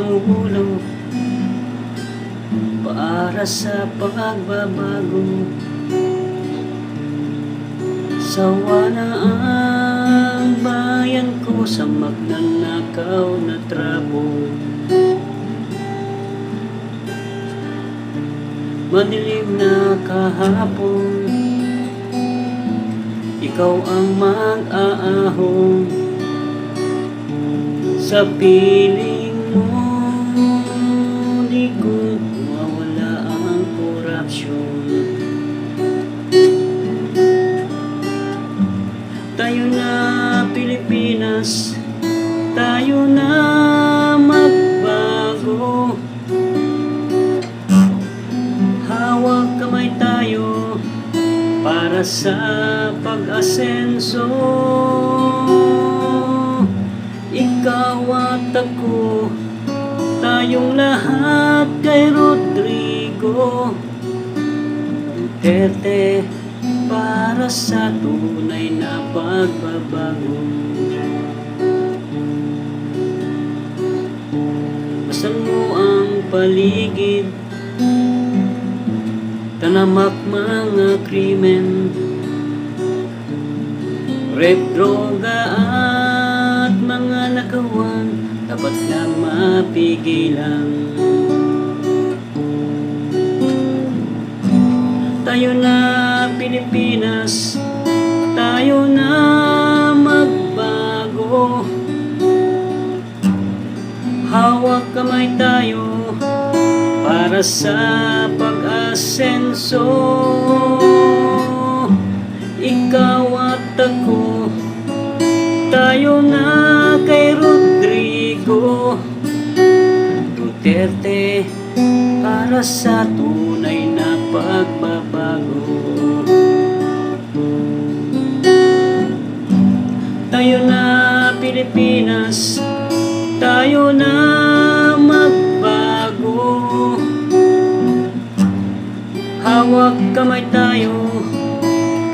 pangulo para sa pagbabago. Sawa na ang bayan ko sa magnanakaw na trabo. Madilim na kahapon Ikaw ang mag-aahong Sa piling Pilipinas Tayo na magbago. Hawak kamay tayo para sa pag-asenso. Ikaw at ako, tayong lahat kay Rodrigo. Duterte para sa tunay na pagbabago Basan mo ang paligid. Tanamak mga krimen. Rape, droga at mga nakawan Dapat na mapigilan. Tayo na Pilipinas Tayo na tayo para sa pag-asenso. Ikaw at ako Tayo na kay Rodrigo Duterte Para sa tunay na pagbabago. Tayo na Pilipinas Tayo na